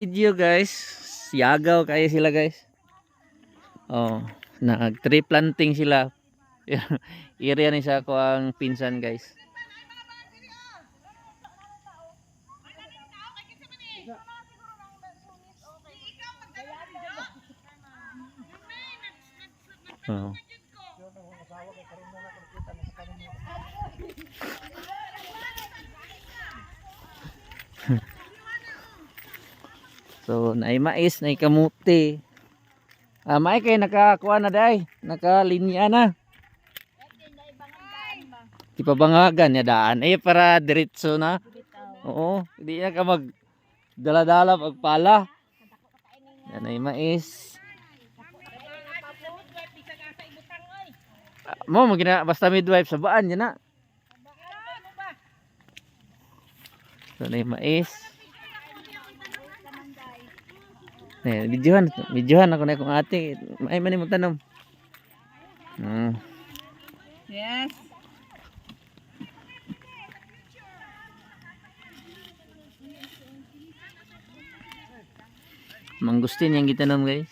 video guys. Yagaw kayo sila guys. Oh, nag tree planting sila. Area ni sa ako ang pinsan guys. Oh. So, naay mais, naay kamuti. Ah, maay kay nakakuha na day. Nakalinya na. Di pa bangagan ya daan. Eh, para diretso na. Oo, hindi na ka mag dala-dala pagpala. Yan ay mais. Ah, Mo, magina basta midwife sa baan yan na. So, na mais. Eh, videohan, videohan ako na kung ate. Ay, mani mo tanom. Hmm. Yes. Mangustin yang gitanom guys.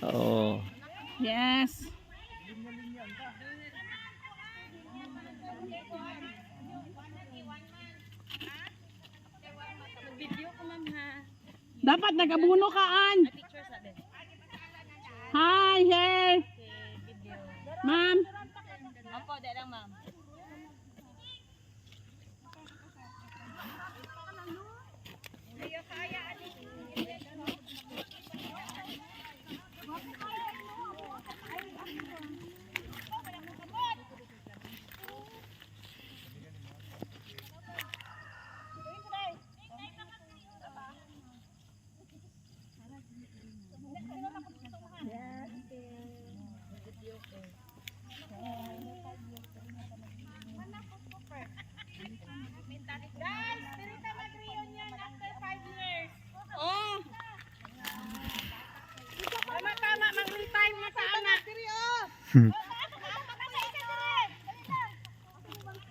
Oh. Yes. Dapat nagabuno ka an. Hi, hey. Ma'am.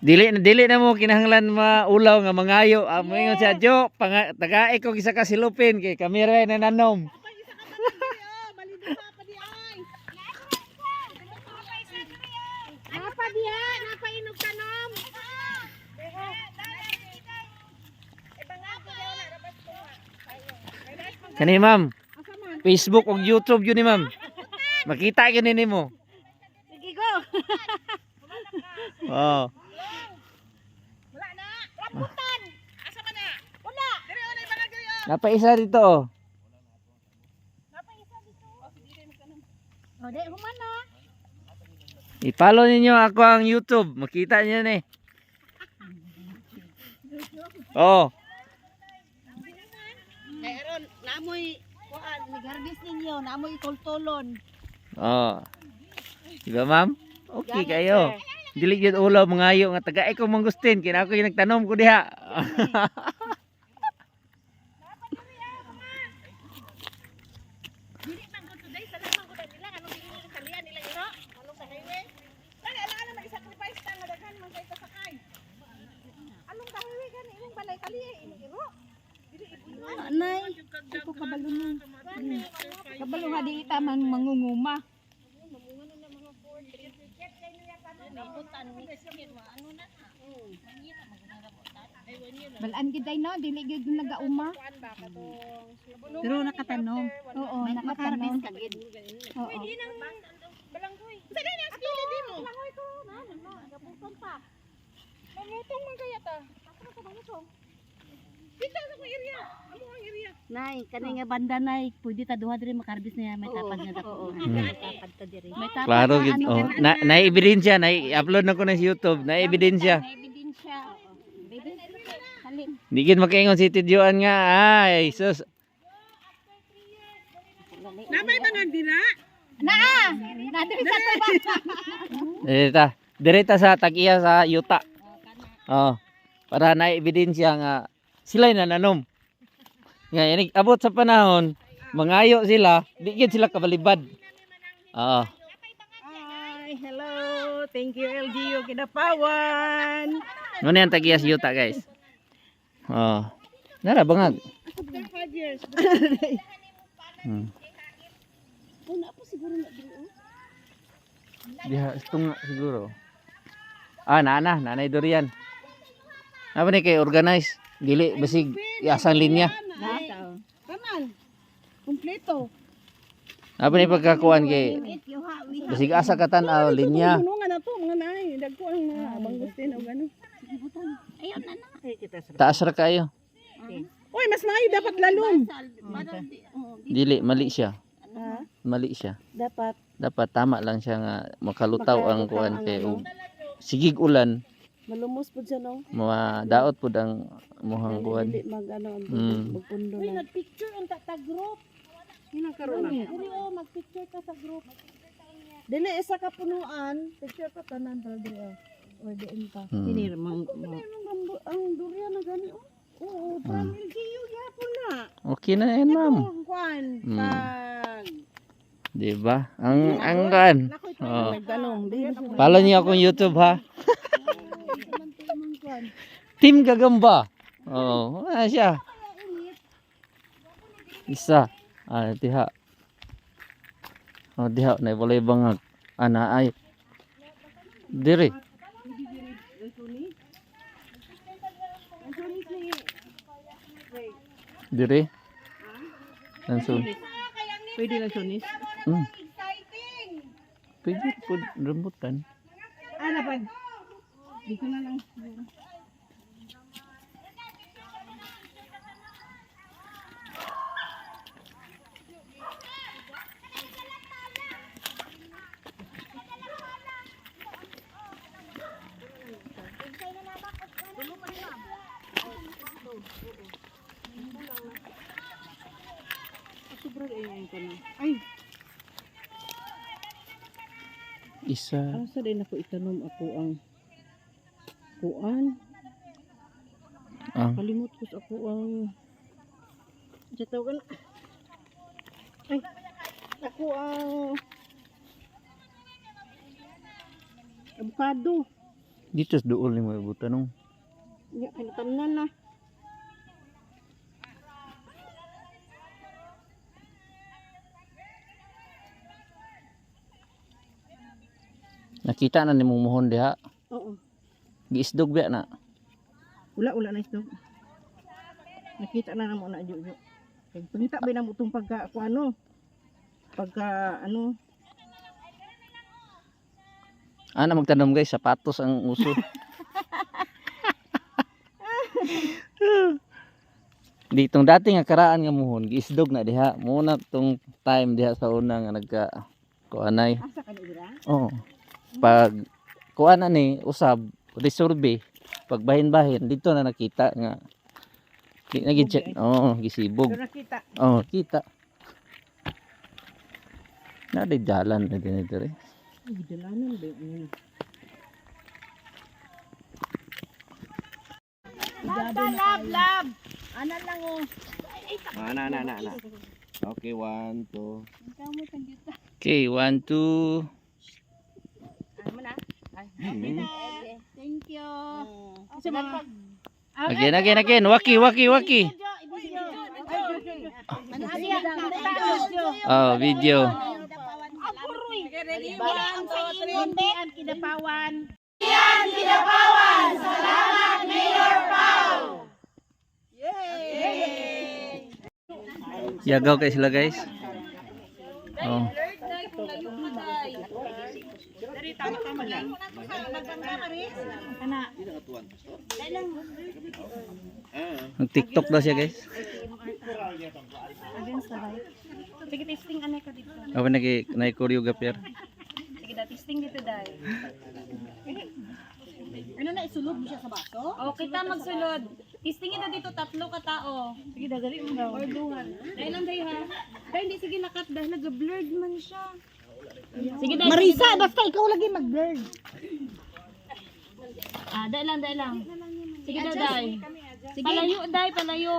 Dili na dili na mo kinahanglan maulaw nga mangayo. Ah, moingon siya Jo, panga, tagae ko gisa ka silupin kay kamera na nanom. Kani ma'am? Facebook ug YouTube yun ni ma'am. Makita gyud ni mo. Oh. Wala na. Rambutan. Asa man na? Wala. Dire onay mga dire oh. Napa isa dito oh. Napa isa dito. Oh, sige dire magtanom. Oh, di human na. I-follow ninyo ako ang YouTube. Makita niyo ni. Oh. Kay ron namoy kuan nag-harvest ninyo, namoy tultulon. Oh. Diba ma'am? Okay kayo. Dili gyud ulaw mangayo nga taga ko mangustin kina ako yung nagtanom ko diha. Dili man gud today sa lamang gud nila anong hindi kalian nila iro. Anong sa highway? Dali ala ala mag-sacrifice ta nga daghan man kay sakay. Anong ka highway gani imong balay kali imong iro? Dili ipunan. Anay, ito kabalo na. Kabalo nga di ita man mangunguma. Rambutan, miskin, ano na. Mangita, magkakarambutan. Balaan gid ay no, dili gid nagauma. Kuan ba katong Pero nakatanom. Oo, nakatanom. Oo. balanghoy. Sa dili ang pila di mo. Balanghoy ko na no, gabuton pa. Mamutong man kaya ta. Asa ka mamutong? Dito sa kong area. Amo ang area. Nay, kani nga banda nay, pwede ta duha diri makarbis niya may tapad nga dako. May tapad ta diri. May tapad. Klaro gid. ano, Oh, na na ebidensya na i-upload na ko na sa YouTube. Na ebidensya. May ebidensya. Baby, halim. Di gid makaingon si Tidyoan nga ay sus. Namay ba nagdira? Naa! Nadiri sa tuba. Direta. Direta sa tag-iya sa yuta. Oh. Para na ebidensya nga sila na nanom. Nga yan abot sa panahon mangayo sila, di gid sila kabalibad. Oo. Hi, hello. Thank you LGU Kidapawan. Ano yan tag-iya sa yuta guys. Oh. Nara bangag. Hmm. Una po siguro na dili. Diha tunga siguro. Ah, nana, nanay durian. Apa ni kay organize? Dili basig asang linya. Kanan. Kompleto. Apa ni pagkakuan kay basig asa ka tan-aw linya. Tulungan na to mga nay. Dagko ang mga bangustin o gano. Ayun na na. Taas ra kayo. Uy, mas maayo dapat lalong. Dili mali siya. Mali siya. Dapat. Dapat tama lang siya nga makalutaw ang kuan kay og sigig ulan Malumos po siya no. madaot pud ang muhang kuan. Dili mag ano, magpundo na. nagpicture ang tata group. Sino karon na? Dili oh, magpicture ka sa group. Dili isa ka punuan, picture ka tanan para dili. oh. Or diin ka. Hmm. Hindi, mang, mang, Ang durian na gani oh. Oo, from LGU yapon na. Okay na yan, ma'am. Ang kwan. Mm. Pag Di ba? Ang ang pa Oh. Follow niyo akong YouTube ha. Team Gagamba. Oh, ano siya? Isa. Ah, diha. Oh, diha na walay bangag. Ana ay. Diri. Diri. Lansun. Pwede lang sunis. Hmm. Pwede po rambutan. Ano pa? Dito na lang. Ko na. Ay, Isa. asa din ako itanom ako ang kuan. Ah, Kalimot ko sa ako ang sa tawagan. Ay, ako ang avocado. dito sa duol ni mo ibutan nung. Nga, kinatamnan na. Nakita na ni mong muhon diha. Oo. Giisdog biya na. Wala, wala na ito. Nakita na na mo na, Jojo. Pangita ba na mo itong pagka, kung ano, pagka, ano, Ana magtanom guys, sapatos ang uso. Ditong dati nga karaan nga muhon, giisdog na diha. Muna tong time diha sa una nga nagka kuanay. asa ka na ira? Oh. Pag kuana ni usab resorbe pag bahin-bahin dito na nakita nga Di na check. Oo, gisibog. Pero nakita. Oh, kita. Na di dalan na din rin. Ay, dalanan ba yun? Lab, lab, lab. Ano lang oh. Ah, na, na, na, na. Okay, one, two. Okay, one, two. Ano mo na? Hmm. Thank you. Kasi mga, Again, again, again. Waki, waki, waki. Ano siya? Video. Oh, video. One, two, three. ang kinapawan. Yagaw kay sila guys. Oh. Nag TikTok daw siya guys. Sige, testing anay ko dito. Ako nagi na choreographer. Sige, da, testing dito dahil. Ano na, isulod mo siya sa baso? O, kita magsulod. Testing ito dito, tatlo ka tao. Sige, dagali mo daw. Or duhan. Dahil lang dahil ha. Dahil hindi sige nakat dahil nag-blurred man siya. Sige, dahil. Marisa, basta ikaw lagi mag-bird. Ah, dahil lang, dahil lang. Sige, dahil, dahil. Palayo, dahil, palayo.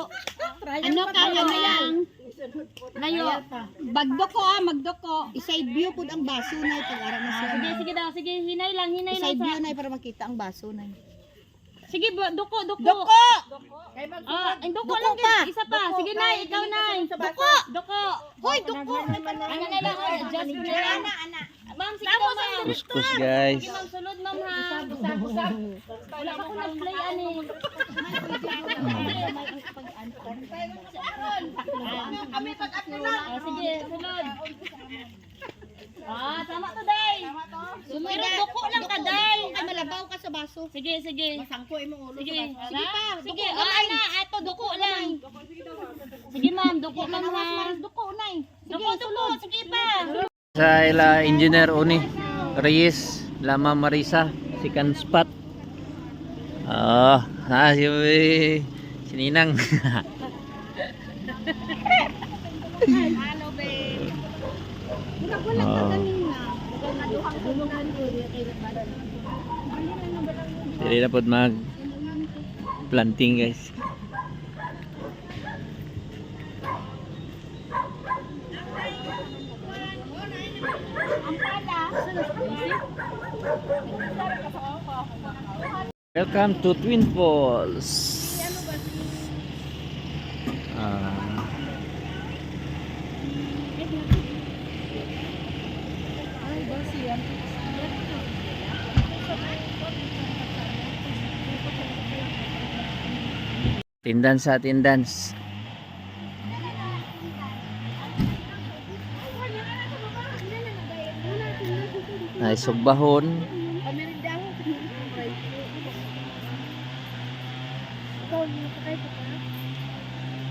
ano ka ano lang? Layo. Bagdoko ah, magdoko. I-side view pud ang baso na ito. Ara na siya. Sige, sige daw. Sige, hinay lang, hinay lang. I-side view na para makita ang baso na. Sige, ba, duko, duko. Doko! Ah, ang duko, lang din. Isa pa. Sige na, ikaw na. Duko. Duko. Hoy, doko! Ano na lang, adjust na lang. Ma'am, sige daw, ma'am. Kuskus guys. Sige, ma'am, sulod, ma'am, ha. Wala pa ko nag-play, ani. Kami pag-atula. Ah, sige, sulod. Ah, tama to, day. Pero duko lang ka, day. Ay, malabaw ka sa baso. Sige, sige. Masangko mo ulo Sige, sa baso. sige pa. Sige, ah, ana, ato, duko lang. Sige, ma'am, duko, ma'am, ha. Duko, unay. Duko, duko, sige pa. Sa ila engineer Uni Reyes Lama Marisa si Kanspat Oh, ah, si, si Ninang be? oh. Dili na pod mag planting guys Welcome to Twin Falls. Ah. Tindan sa tindans. Ay, sugbahon.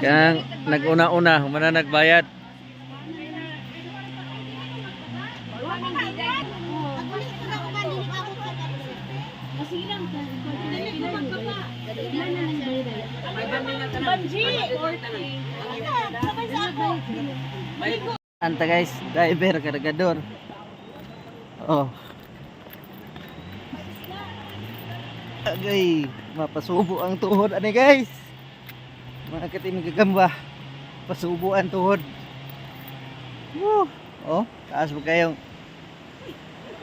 Kang nag-una-una, humana nagbayad. Anta guys, driver, kargador. Oh. Agay, mapasubo ang tuhod ani guys. Mga katimig gagamba. Pasubo ang tuhod. Woo. Oh, taas mo kayong.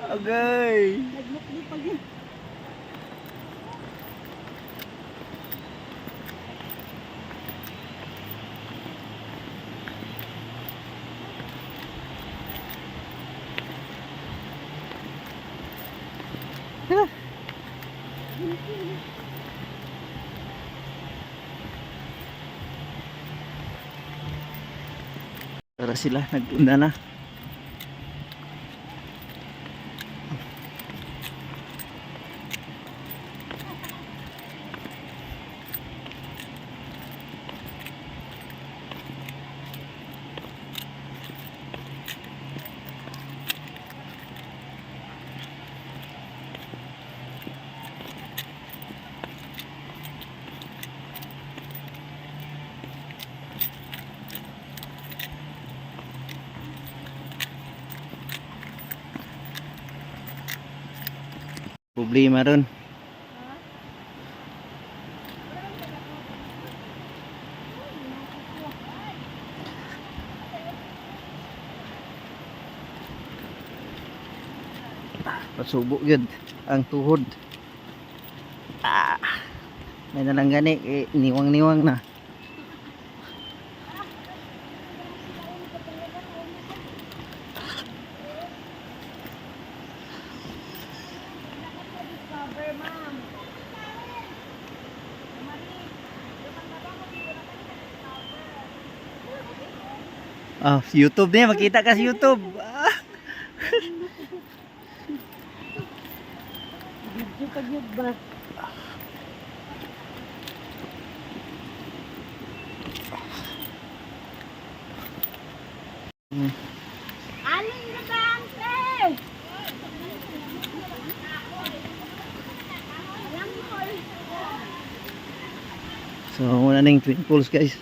Agay. Tara sila, nagtunda na. Problema ron. Pasubo yun ang tuhod. Ah, may nalang gani, eh, niwang-niwang na. Oh, YouTube niya. Makita ka sa YouTube. Ah. Video ka yun ba? Alin na ba So, wala na yung twin pools guys.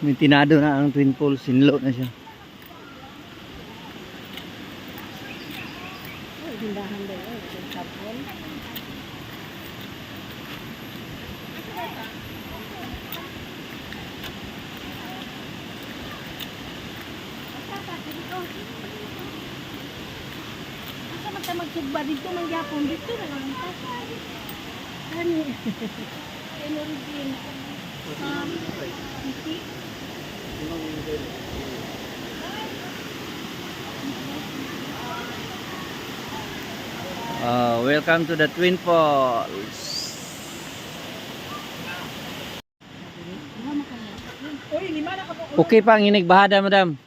May tinado na ang Twin Falls. Sinlo na siya. Asa man ta magsugba dito man gyapon dito na lang ta. Ani. Energy. Um, Uh, welcome to the Twin Falls. Okay pa ang inig bahada, madam.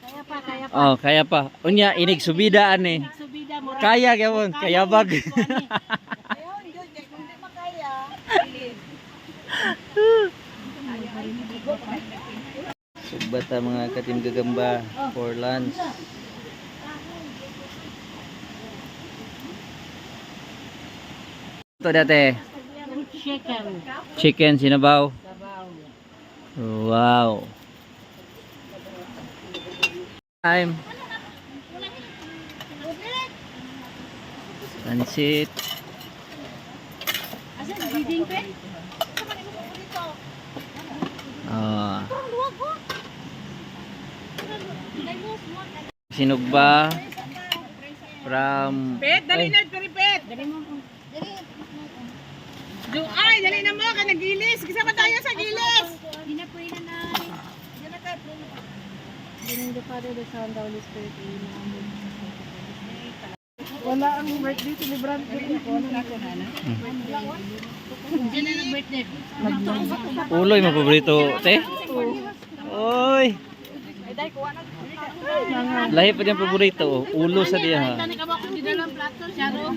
kaya pa kaya pa. Oh, kaya pa. Unya, inig subidaan eh. Subida mo Kaya, gawon. Kaya bag. Ayun, yun, kaya kung di makaya. Sugbata mga katim gagamba for lunch. Ito dati, Chicken. chicken sinabaw. Wow. Time. Pansit. Biding pe? Ah. Sinugba from Pet, dali Ay. na, pero pet. Do ay, dali na mo, ka nagilis. Kisa pa tayo sa gilis. Di na na na. Na. Dining the Father, the Son, the Holy Spirit. Amen. Wala ang birthday celebrant ko rin ko. Ano ako na na? Diyan na ang birthday. uloy mo paborito, te? Oy. Lahi pa din paborito, ulo sa diya ha. Tani ka ba kung dinalang plato, Charo?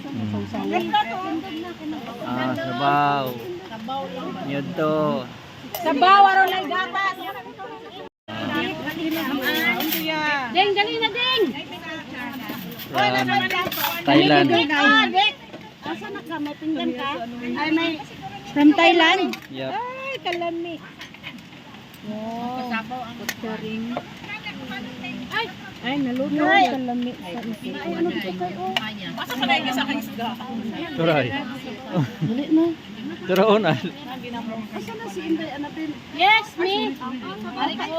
Ah, sabaw. Nyudto. Sa bawaro lang gatas. Ding, dali na ding! From Thailand. Ah! Asa na ka? May pinggan ka? Ay, may... From Thailand? Yup. Ay, kalami. Wow. Kasabaw ang kutsering. Ay! Ay, kalami sa isip. Ay, ano to kayo? Masa pa na yung isa kang isda? Turay. Dali na. Turoon ah. Asa na si Inday Anapin? Yes, me! Ari ko.